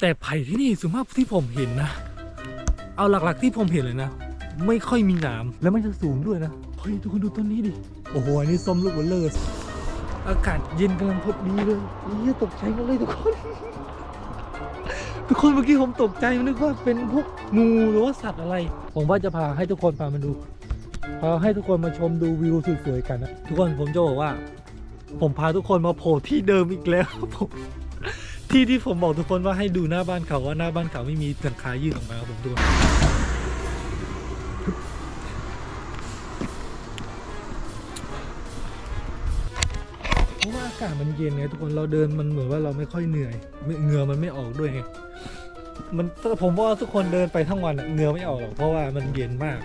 แต่ไผ่ที่นี่ส่วนมากที่ผมเห็นนะ เอาหลักๆที่ผมเห็นเลยนะ ไม่ค่อยมีหนามแล้วมันจะสูงด้วยนะเฮ้ยทุกคนดูต้นนี้ดิโอ้โหอันนี้ส้มลูกเบลเลอร์อากาศเย็นกำลังพอดีเลยเฮียตกใจหมดเลยทุกคน ทุกคนเมื่อกี้ผมตกใจนึกว่าเป็นพวกงูหรือว่าสัตว์อะไร ผมว่าจะพาให้ทุกคนพามาดูพาให้ทุกคนมาชมดูวิวสวยๆกันนะทุกคนผมจะบอกว่า ผมพาทุกคนมาโผล่ที่เดิมอีกแล้วครับผม ที่ที่ผมบอกทุกคนว่าให้ดูหน้าบ้านเขาว่าหน้าบ้านเขาไม่มีหลังคายื่นออกมาครับผมดูเพราะว่าอากาศมันเย็นไงทุกคนเราเดินมันเหมือนว่าเราไม่ค่อยเหนื่อยเหงื่อมันไม่ออกด้วยไงมันผมว่าทุกคนเดินไปทั้งวันเหงื่อไม่ออกหรอกเพราะว่ามันเย็นมาก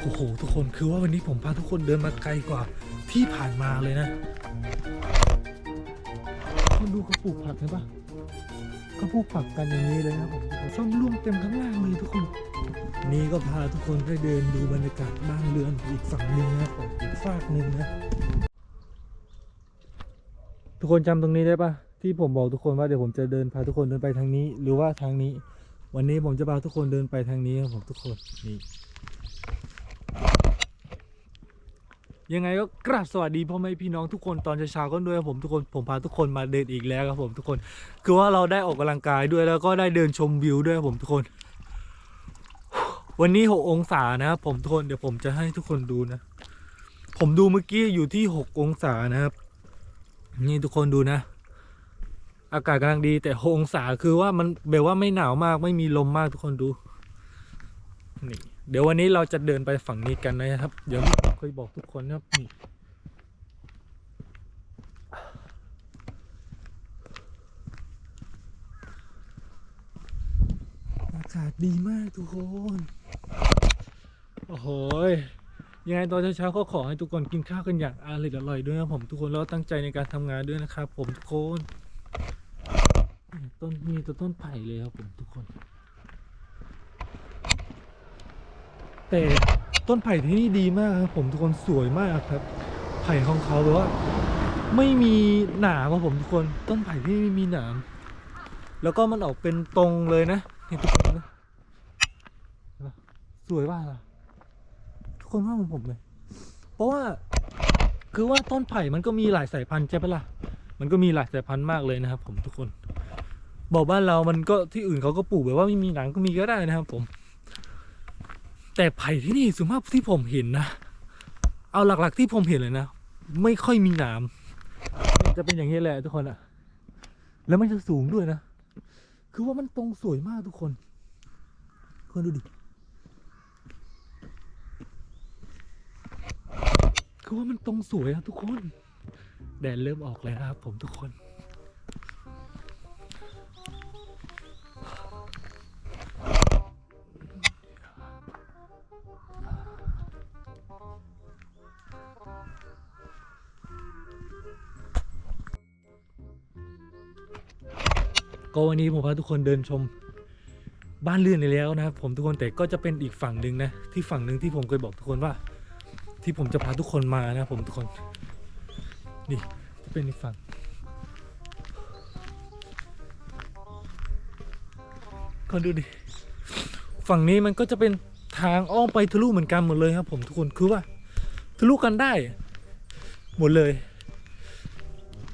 โอ้โหทุกคนคือว่าวันนี้ผมพาทุกคนเดินมาไกลกว่าที่ผ่านมาเลยนะ คนดูเขาปลูกผักเห็นปะ เขาปลูกผักกันอย่างนี้เลยนะผมส้มร่วงเต็มข้างล่างเลยทุกคน นี่ก็พาทุกคนไปเดินดูบรรยากาศบ้านเรือนอีกฝั่งหนึ่งนะผมอีกฝากหนึ่งนะทุกคนจำตรงนี้ได้ปะที่ผมบอกทุกคนว่าเดี๋ยวผมจะเดินพาทุกคนเดินไปทางนี้ หรือว่าทางนี้ วันนี้ผมจะพาทุกคนเดินไปทางนี้ครับผมทุกคนนี่ ยังไงก็กราบสวัสดีพ่อแม่พี่น้องทุกคนตอนเช้าๆก็ด้วยผมทุกคนผมพาทุกคนมาเดินอีกแล้วครับผมทุกคน คือว่าเราได้ออกกำลังกายด้วยแล้วก็ได้เดินชมวิวด้วยผมทุกคน วันนี้หกองศานะครับผมทุกคนเดี๋ยวผมจะให้ทุกคนดูนะ ผมดูเมื่อกี้อยู่ที่หกองศานะครับ นี่ทุกคนดูนะ อากาศกำลังดีแต่หกองศาคือว่ามันแบบว่าไม่หนาวมากไม่มีลมมากทุกคนดูนี่ เดี๋ยววันนี้เราจะเดินไปฝั่งนี้กันนะครับ เดี๋ยวเคยบอกทุกคนนะครับนี่อากาศดีมากทุกคน โอ้โหยังไงตอนเช้าๆก็ขอให้ทุกคนกินข้าวกันอย่างอร่อยอร่อยด้วยนะผมทุกคนแล้วตั้งใจในการทำงานด้วยนะครับผมทุกคน ต้นมีต้นต้นไผ่เลยครับผมทุกคน แต่ต้นไผ่ที่นี่ดีมากครับผมทุกคนสวยมากครับ ไผ่ของเขาแบบว่า ไม่มีหนามครับผมทุกคน ต้นไผ่ที่ไม่มีหนาม แล้วก็มันออกเป็นตรงเลยนะเห็นทุกคนนะเห็นปะสวยมากอะทุกคนว่าเหมือนผมเลย เพราะว่าคือว่าต้นไผ่มันก็มีหลายสายพันธุ์ใช่ปะล่ะ มันก็มีหลายสายพันธุ์มากเลยนะครับผมทุกคน บอกบ้านเรามันก็ที่อื่นเขาก็ปลูกแบบว่าไม่มีหนังก็มีก็ได้นะครับผม แต่ไผ่ที่นี่ส่วนมากที่ผมเห็นนะ เอาหลักๆที่ผมเห็นเลยนะ ไม่ค่อยมีหนามจะเป็นอย่างนี้แหละทุกคนอะแล้วมันจะสูงด้วยนะ คือว่ามันตรงสวยมากทุกคนคนดูดิ คือว่ามันตรงสวยอะทุกคน แดดเริ่มออกแล้วนะครับผมทุกคน วันนี้ผมพาทุกคนเดินชมบ้านเรือนเลยแล้วนะครับผมทุกคนแต่ก็จะเป็นอีกฝั่งหนึ่งนะที่ฝั่งหนึ่งที่ผมเคยบอกทุกคนว่า ที่ผมจะพาทุกคนมานะครับผมทุกคนนี่จะเป็นอีกฝั่ง คนดูดิฝั่งนี้มันก็จะเป็นทางอ้อมไปทะลุเหมือนกันหมดเลยครับ ผมทุกคนคือว่าทะลุกันได้ หมดเลย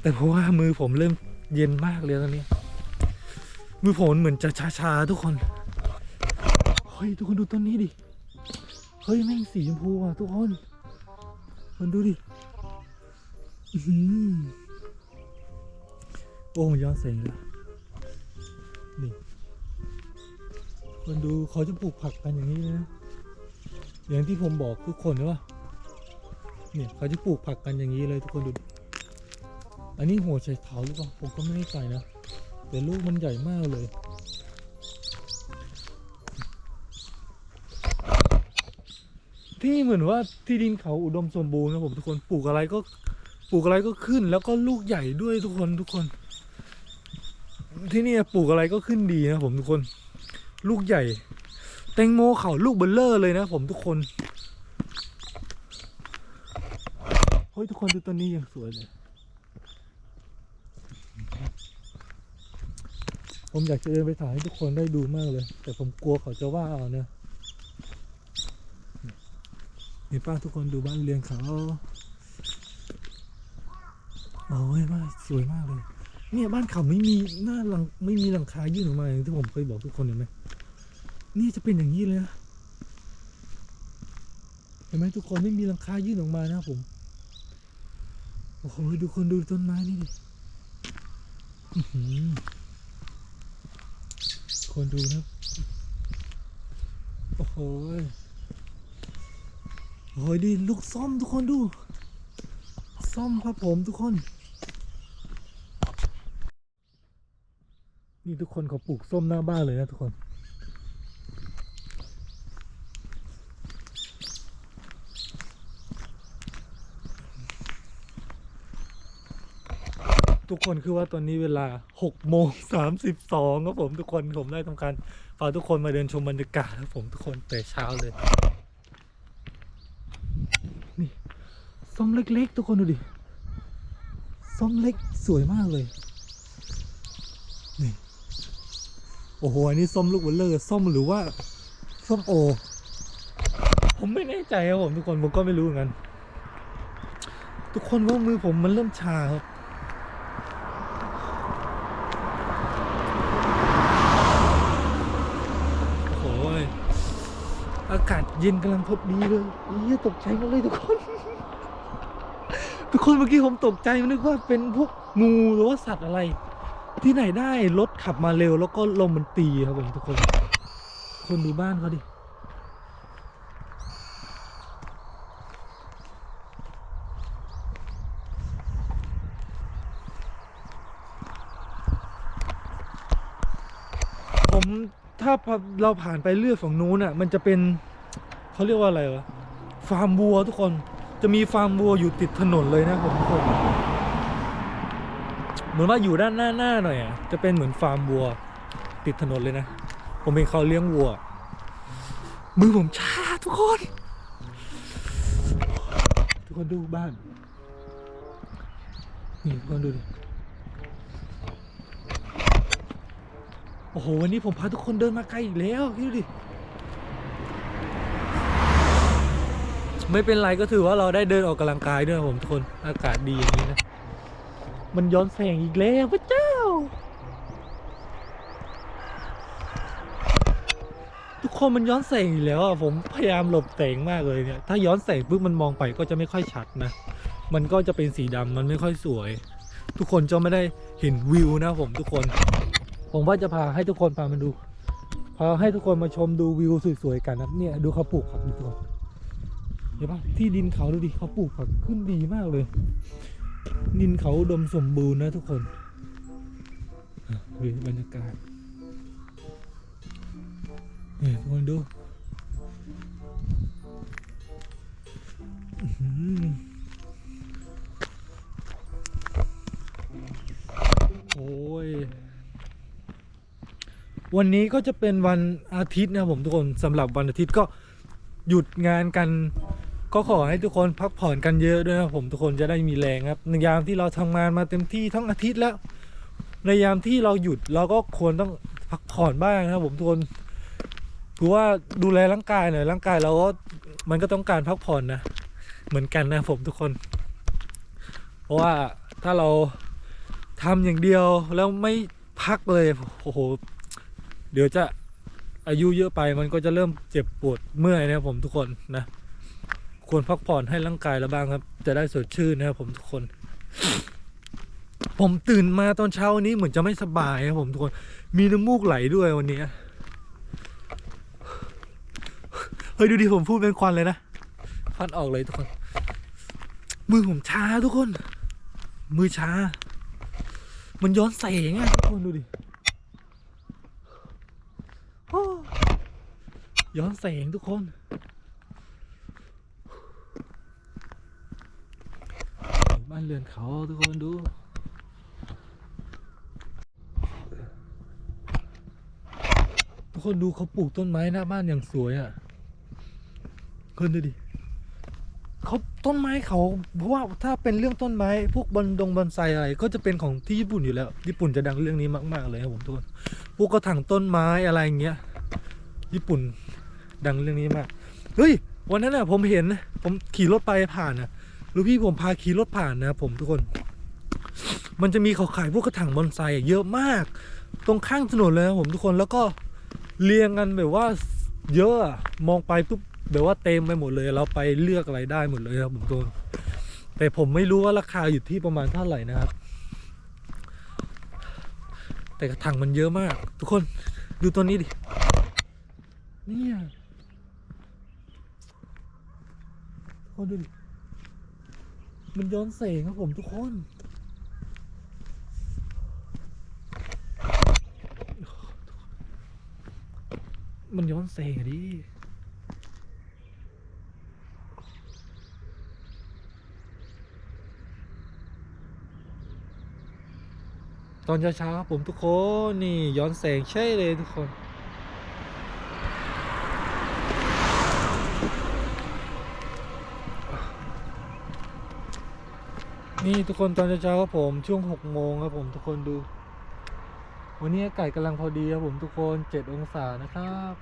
แต่เพราะว่ามือผมเริ่มเย็นมากเลยตอนนี้ มือผมเหมือนจะชาๆทุกคน เฮ้ย ทุกคนดูต้นนี้ดิ เฮ้ย แม่งสีชมพูอะทุกคน มันดูดิอื้อหือโอ้ย้อนแสงลยนี่คนดูเขาจะปลูกผักกันอย่างนี้เลยนะ อย่างที่ผมบอกทุกคนนะว่าเนี่ยเขาจะปลูกผักกันอย่างนี้เลยทุกคนดู อันนี้หัวไชเท้าหรือเปล่าผมก็ไม่แน่ใจนะ แต่ลูกมันใหญ่มากเลยที่เหมือนว่าที่ดินเขาอุดมสมบูรณ์นะผมทุกคนปลูกอะไรก็ปลูกอะไรก็ขึ้น แล้วก็ลูกใหญ่ด้วยทุกคนทุกคน ที่นี่ปลูกอะไรก็ขึ้นดีนะผมทุกคน ลูกใหญ่ แตงโมเขาลูกเบลเลอร์เลยนะผมทุกคนเฮ้ยทุกคนดูต้นนี้ยังสวยเลย ผมอยากจะเดินไปถ่ายให้ทุกคนได้ดูมากเลย แต่ผมกลัวเขาจะว่าเอาเนี่ยนี่ป้าทุกคนดูบ้านเรือนเขาโอ้ยมากสวยมากเลย เนี่ยบ้านเขาไม่มีหน้าหลังไม่มีหลังคายื่นออกมาอย่างที่ผมเคยบอกทุกคนเห็นไหมนี่จะเป็นอย่างนี้เลยนะเห็นไหมทุกคนไม่มีหลังคายื่นออกมานะผมโอ้โหดูคนดูต้นไม้นี่ดิ คนดูนะ โอ้โหโอ้ยดิลูกส้มทุกคนดูส้มครับผมทุกคน นี่ทุกคนเขาปลูกส้มหน้าบ้านเลยนะทุกคน กคนคือว่าตอนนี้เวลา6โมง32ครับผมทุกคนผมได้ทำการพาทุกคนมาเดินชมบรรยากาศครับผมทุกคนแต่เช้าเลยนี่ส้มเล็กๆ ทุกคนดูดิส้มเล็กสวยมากเลยนี่โอ้โหอันนี้ส้มลูกเบลเลอร์ส้มหรือว่าส้มโอ ผมไม่แน่ใจครับผมทุกคนผมก็ไม่รู้เหมือนกันทุกคนว่ามือผมมันเริ่มชาครับ โอ้โหยอากาศ เย็นกำลังพอดีเลยเฮียตกใจมากเลยทุกคน ทุกคนเมื่อกี้ผมตกใจนึกว่าเป็นพวกงูหรือว่าสัตว์อะไร ที่ไหนได้รถขับมาเร็วแล้วก็ลมมันตีครับผมทุกคน คนดูบ้านเขาดิผมถ้าเราผ่านไปเลือดฝั่งนู้นอะ มันจะเป็น เขาเรียกว่าอะไรวะฟาร์มวัวทุกคนจะมีฟาร์มวัวอยู่ติดถนนเลยนะผมทุกคนเหมือนว่าอยู่ด้านหน้าหน้าหน่อยอะจะเป็นเหมือนฟาร์มวัว ติดถนนเลยนะ ผมเห็นเขาเลี้ยงวัว มือผมชาทุกคน ทุกคนดูบ้านนี่ทุกคนดูดิโอ้โหวันนี้ผมพาทุกคนเดินมาไกลอีกแล้วคิดดูดิ ไม่เป็นไรก็ถือว่าเราได้เดินออกกำลังกายด้วยนะผมทุกคนอากาศดีอย่างนี้นะ มันย้อนแสงอีกแล้วพระเจ้า ทุกคนมันย้อนแสงอีกแล้วอะผมพยายามหลบแสงมากเลยเนี่ยถ้าย้อนแสงปุ๊บมันมองไปก็จะไม่ค่อยชัดนะ มันก็จะเป็นสีดำมันไม่ค่อยสวย ทุกคนจะไม่ได้เห็นวิวนะผมทุกคน ผมว่าจะพาให้ทุกคนพามาดูพาให้ทุกคนมาชมดูวิวสวยๆกันนะเนี่ยดูเขาปลูกผักดีกว่า เห็นปะที่ดินเขาดูดิเขาปลูกผักขึ้นดีมากเลย ดินเขาดมสมบูรณ์นะทุกคนดูบรรยากาศเนี่ยทุกคนดูโอ้ย วันนี้ก็จะเป็นวันอาทิตย์นะผมทุกคนสำหรับวันอาทิตย์ก็หยุดงานกัน ก็ขอให้ทุกคนพักผ่อนกันเยอะด้วยนะผมทุกคนจะได้มีแรงครับในยามที่เราทำงานมาเต็มที่ทั้งอาทิตย์แล้ว ในยามที่เราหยุดเราก็ควรต้องพักผ่อนบ้างนะครับผมทุกคนคือว่าดูแลร่างกายหน่อยร่างกายเราก็มันก็ต้องการพักผ่อนนะเหมือนกันนะผมทุกคน เพราะว่าถ้าเราทำอย่างเดียวแล้วไม่พักเลยโอ้โหเดี๋ยวจะอายุเยอะไปมันก็จะเริ่มเจ็บปวดเมื่อยนะผมทุกคนนะ ควรพักผ่อนให้ร่างกายเราบ้างครับ จะได้สดชื่นนะครับผมทุกคน ผมตื่นมาตอนเช้าวันนี้เหมือนจะไม่สบายครับผมทุกคน มีน้ำมูกไหลด้วยวันนี้เฮ้ยดูดิผมพูดเป็นควันเลยนะควันออกเลยทุกคน มือผมชาทุกคน มือชา มันย้อนแสงอะทุกคนดูดิโอ้ย้อนแสงทุกคน บ้านเรือนเขาทุกคนดูทุกคนดูเขาปลูกต้นไม้หน้าบ้านอย่างสวยอะ่ะคนดูดิเขาต้นไม้เขาเพราะว่าถ้าเป็นเรื่องต้นไม้พวกบอนดงบอนไซอะไร ก็จะเป็นของที่ญี่ปุ่นอยู่แล้ว ญี่ปุ่นจะดังเรื่องนี้มาก ๆ เลยครับผมทุกคนพวกกระถางต้นไม้อะไรอย่างเงี้ย ญี่ปุ่นดังเรื่องนี้มากเฮ้ยวันนั้นน่ะผมเห็นผมขี่รถไปผ่านนะ ลูกพี่ผมพาขี่รถผ่านนะผมทุกคน มันจะมีเขาขายพวกกระถางบอนไซเยอะมาก ตรงข้างถนนเลยนะผมทุกคนแล้วก็เรียงกันแบบว่าเยอะอะมองไปปุ๊บแบบว่าเต็มไปหมดเลย เราไปเลือกอะไรได้หมดเลยครับผมทุกคนแต่ผมไม่รู้ว่าราคาอยู่ที่ประมาณเท่าไหร่นะครับ แต่กระถางมันเยอะมาก ทุกคนดูตัวนี้ดิเนี่ยทุกคนดูดิ มันย้อนแสงครับผมทุกคนมันย้อนแสงอะดิ ตอนเช้าๆครับผมทุกคน นี่ย้อนแสงใช่เลยทุกคน นี่ทุกคนตอนเช้าๆครับผมช่วงหกโมงครับผมทุกคนดู วันนี้อากาศกำลังพอดีครับผมทุกคนเจ็ดองศานะครับ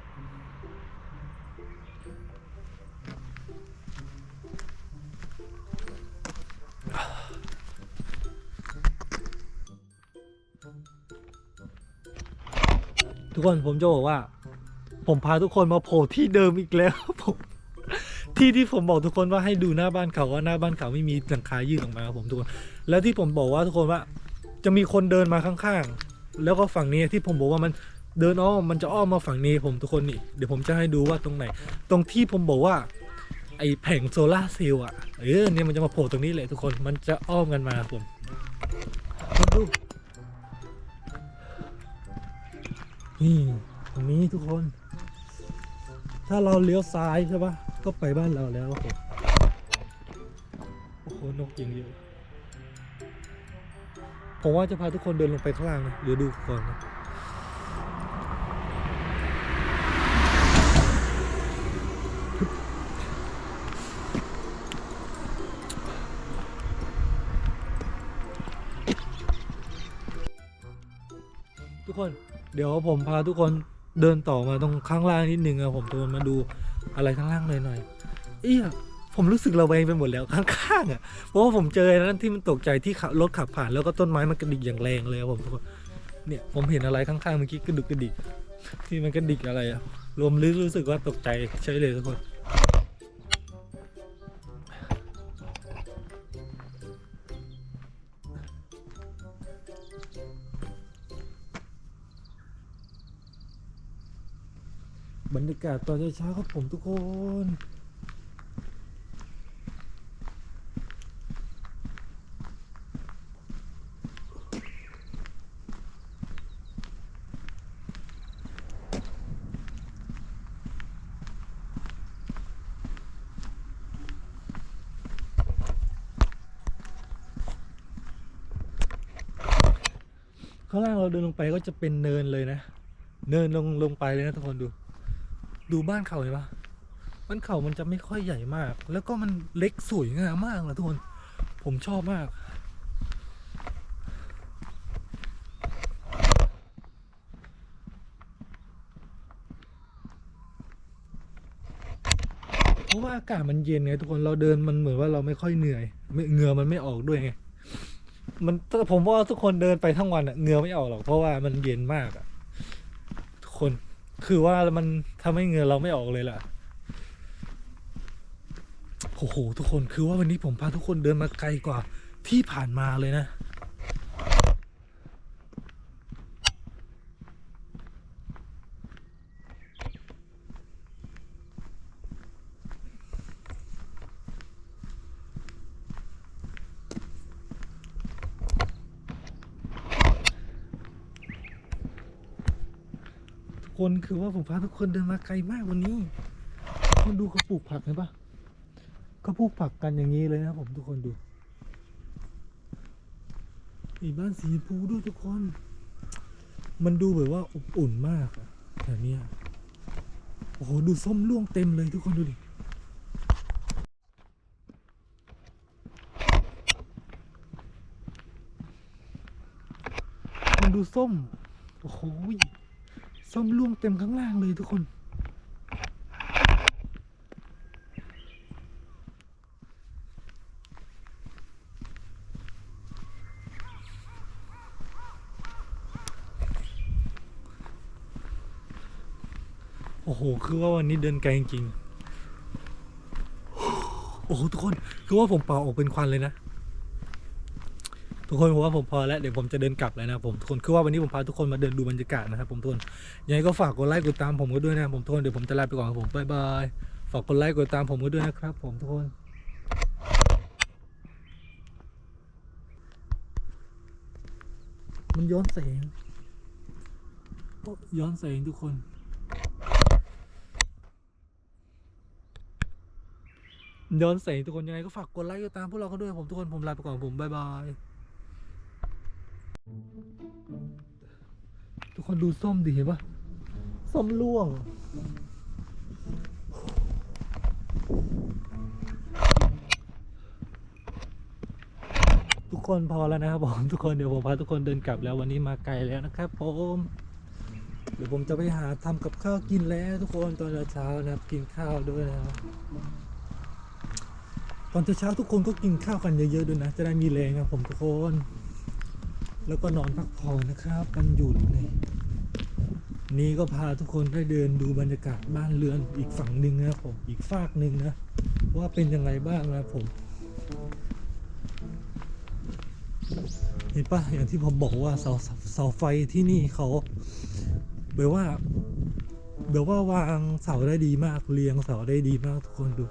ทุกคนผมจะบอกว่า ผมพาทุกคนมาโผล่ที่เดิมอีกแล้วครับผม ที่ที่ผมบอกทุกคนว่าให้ดูหน้าบ้านเขาว่าหน้าบ้านเขาไม่มีหลังคายื่นออกมาครับผมทุกคน แล้วที่ผมบอกว่าทุกคนว่า จะมีคนเดินมาข้างๆ แล้วก็ฝั่งนี้ที่ผมบอกว่ามันเดินอ้อมมันจะอ้อมมาฝั่งนี้ผมทุกคนนี่เดี๋ยวผมจะให้ดูว่าตรงไหน ตรงที่ผมบอกว่าไอ้แผงโซลาร์เซลล์อะเออเนี่ยมันจะมาโผล่ตรงนี้เลยทุกคนมันจะอ้อมกันมาผมดูนี่ตรงนี้ทุกคน ถ้าเราเลี้ยวซ้ายใช่ปะ ก็ไปบ้านเราแล้วครับโอ้โหนกยิงเยอะผมว่าจะพาทุกคนเดินลงไปข้างล่างนะเดี๋ยวดูก่อนนะทุกคนเดี๋ยวผมพาทุกคนเดินต่อมาตรงข้างล่างนิดนึงอะผมตัวมาดู อะไรข้างล่างเลยหน่อยเอี้ยผมรู้สึกระแวงไปหมดแล้วข้างๆอะเพราะว่าผมเจอนนั้นที่มันตกใจที่ขับรถขับผ่านแล้วก็ต้นไม้มันกระดิกอย่างแรงเลยครับผมทุกคนเนี่ยผมเห็นอะไรข้างๆเมื่อกี้กระดุกกระดิกที่มันกระดิกอะไรอะรวมลึกรู้สึกว่าตกใจใช่เลยทุกคน บรรยากาศตอนเช้าครับผมทุกคน ข้างล่างเราเดินลงไปก็จะเป็นเนินเลยนะ เนินลงลงไปเลยนะทุกคนดู ดูบ้านเขาเห็นปะบ้านเขามันจะไม่ค่อยใหญ่มาก แล้วก็มันเล็กสวยงามมากเลยทุกคน ผมชอบมาก เพราะว่าอากาศมันเย็นไงทุกคนเราเดินมันเหมือนว่าเราไม่ค่อยเหนื่อยเหงื่อมันไม่ออกด้วยไงมันผมว่าทุกคนเดินไปทั้งวันอะเหงื่อไม่ออกหรอกเพราะว่ามันเย็นมากอะทุกคน คือว่ามันทำให้เงินเราไม่ออกเลยล่ะโอ้โหทุกคนคือว่าวันนี้ผมพาทุกคนเดินมาไกลกว่าที่ผ่านมาเลยนะ คนคือว่าผมพาทุกคนเดินมาไกลมากวันนี้คนดูเขาปลูกผักเห็นปะเขาปลูกผักกันอย่างนี้เลยนะผมทุกคนดูมีบ้านสีพูด้วยทุกคน มันดูแบบว่าอบอุ่นมากอะแบบเนี้ยโอ้โหดูส้มร่วงเต็มเลยทุกคนดูดิมันดูส้ม โอ้โห ส้มร่วงเต็มข้างล่างเลยทุกคน โอ้โห คือว่าวันนี้เดินไกลจริง โอ้โห ทุกคน คือว่าผมเป่าออกเป็นควันเลยนะ ทุกคนผมว่าผมพอแล้วเดี๋ยวผมจะเดินกลับแล้วนะผมทุกคนคือว่าวันนี้ผมพาทุกคนมาเดินดูบรรยากาศนะครับผมทุกคนยังไงก็ฝากกดไลค์กดตามผมก็ด้วยนะผมทุกคนเดี๋ยวผมจะลาไปก่อนครับผมบายบายฝากกดไลค์กดตามผมก็ด้วยนะครับ ผมทุกคนมันย้อนแสงโอ้ย้อนแสงทุกคน ย้อนแสงทุกคนยังไงก็ฝากกดไลค์กดตามพวกเราก็ด้วยผมทุกคนผมลาไปก่อนผมบายบาย ทุกคนดูส้มดิเห็นปะส้มล่วง ทุกคนพอแล้วนะครับผมทุกคนเดี๋ยวผมพาทุกคนเดินกลับแล้ววันนี้มาไกลแล้วนะครับผมเดี๋ยวผมจะไปหาทำกับข้าวกินแล้ว ทุกคนตอนเช้าๆนะครับกินข้าวด้วยนะครับตอนเช้าๆทุกคนก็กินข้าวกันเยอะๆด้วยนะ จะได้มีแรงครับผมทุกคน แล้วก็นอนพักผ่อนนะครับวันหยุดนี่นี่ก็พาทุกคนได้เดินดูบรรยากาศบ้านเรือนอีกฝั่งหนึ่งนะครับผมอีกฝากหนึ่งนะ ว่าเป็นยังไงบ้างนะผม เห็นปะอย่างที่ผมบอกว่าเสาเสาไฟที่นี่เขาแบบว่าแบบว่าวางเสาได้ดีมากเรียงเสาได้ดีมากทุกคนดู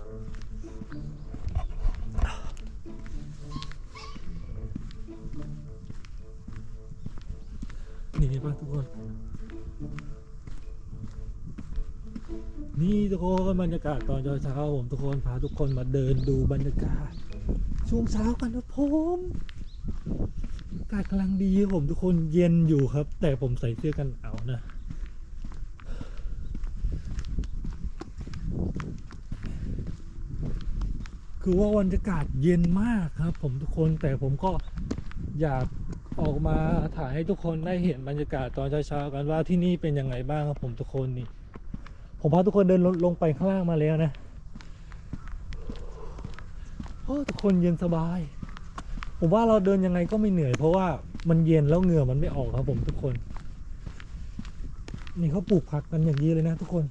กคนบรรยากาศตอนเช้าผมทุกคนพาทุกคนมาเดินดูบรรยากาศช่วงเช้ากันนะผมอากาศกำลังดีผมทุกคนเย็นอยู่ครับ แต่ผมใส่เสื้อกันหนาวนะคือว่าบรรยากาศเย็นมากครับ ผมทุกคนแต่ผมก็อยากออกมาถ่ายให้ทุกคนได้เห็นบรรยากาศตอนเช้าๆกันว่าที่นี่เป็นยังไงบ้างครับผมทุกคนนี่ ผมพาทุกคนเดินลงลงไปข้างล่างมาแล้วนะโอ้ทุกคนเย็นสบาย ผมว่าเราเดินยังไงก็ไม่เหนื่อย เพราะว่ามันเย็นแล้วเหงื่อมันไม่ออกครับผมทุกคน นี่เขาปลูกผักกันอย่างนี้เลยนะทุกคน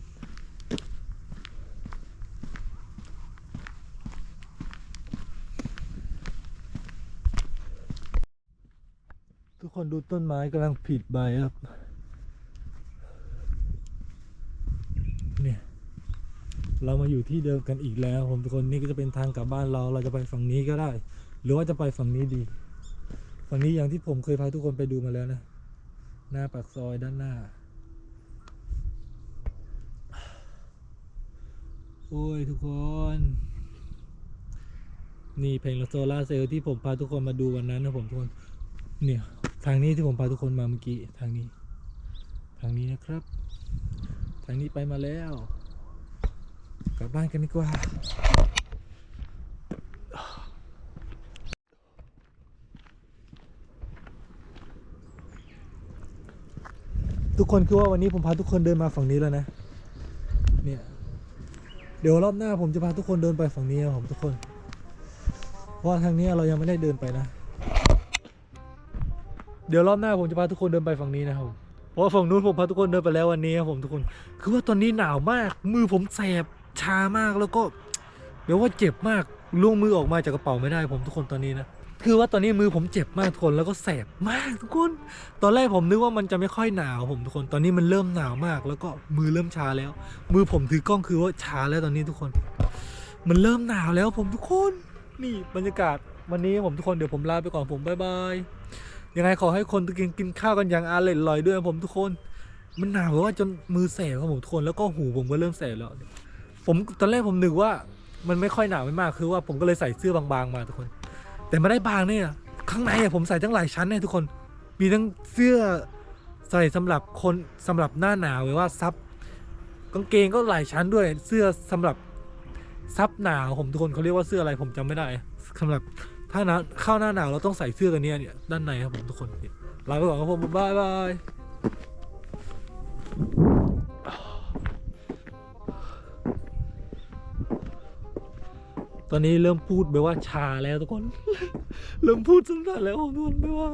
ทุกคนดูต้นไม้กำลังผิดใบครับ เนี่ย เรามาอยู่ที่เดิมกันอีกแล้ว ผมทุกคนนี่ก็จะเป็นทางกลับบ้านเรา เราจะไปฝั่งนี้ก็ได้ หรือว่าจะไปฝั่งนี้ดี ฝั่งนี้อย่างที่ผมเคยพาทุกคนไปดูมาแล้วนะ หน้าปากซอยด้านหน้า โอ้ยทุกคน นี่เพลงโซลาร์เซลล์ที่ผมพาทุกคนมาดูวันนั้นนะผมทุกคน เนี่ยทางนี้ที่ผมพาทุกคนมาเมื่อกี้ทางนี้ ทางนี้นะครับ ทางนี้ไปมาแล้ว กลับบ้านกันดีกว่าทุกคนคือว่าวันนี้ผมพาทุกคนเดินมาฝั่งนี้แล้วนะ เนี่ย เดี๋ยวรอบหน้าผมจะพาทุกคนเดินไปฝั่งนี้นะผมทุกคน เพราะทางนี้เรายังไม่ได้เดินไปนะ เดี๋ยวรอบหน้าผมจะพาทุกคนเดินไปฝั่งนี้นะครับเพราะฝั่งนู้นผมพาทุกคนเดินไปแล้ววันนี้ครับผมทุกคน คือว่าตอนนี้หนาวมาก มือผมแสบ ชามากแล้วก็เดี๋ยวว่าเจ็บมากล่วงมือออกมาจากกระเป๋าไม่ได้ผมทุกคนตอนนี้นะคือว่าตอนนี้มือผมเจ็บมากทุกคนแล้วก็แสบมากทุกคน ตอนแรกผมนึกว่ามันจะไม่ค่อยหนาวผมทุกคน ตอนนี้มันเริ่มหนาวมาก แล้วก็มือเริ่มชาแล้ว มือผมถือกล้องคือว่าชาแล้วตอนนี้ทุกคน มันเริ่มหนาวแล้วผมทุกคน นี่บรรยากาศวันนี้ผมทุกคนเดี๋ยวผมลาไปก่อนผมบายบายยังไงขอให้คนทุกคนกินข้าวกันอย่างอร่อยลอยด้วยผมทุกคน มันหนาวแบบว่าจนมือแสบครับผมทุกคนแล้วก็หูผมก็เริ่มแสบแล้ว ผมตอนแรกผมนึกว่ามันไม่ค่อยหนาวไม่มากคือว่าผมก็เลยใส่เสื้อบางๆมาทุกคน แต่ไม่ได้บางเนี่ย ข้างในอะผมใส่ทั้งหลายชั้นเนี่ยทุกคน มีทั้งเสื้อใส่สำหรับคนสำหรับหน้าหนาวหรือว่าซับกางเกงก็หลายชั้นด้วย เสื้อสำหรับซับหนาวผมทุกคนเขาเรียกว่าเสื้ออะไรผมจำไม่ได้สำหรับถ้าหนาวเข้าหน้าหนาวเราต้องใส่เสื้อกันเนี่ยเนี่ยด้านในครับผมทุกคนลาไปก่อนครับผมบ๊ายบาย ตอนนี้เริ่มพูดไปว่าชาแล้วทุกคน เริ่มพูดสั้นๆแล้วทุกคนไม่ว่า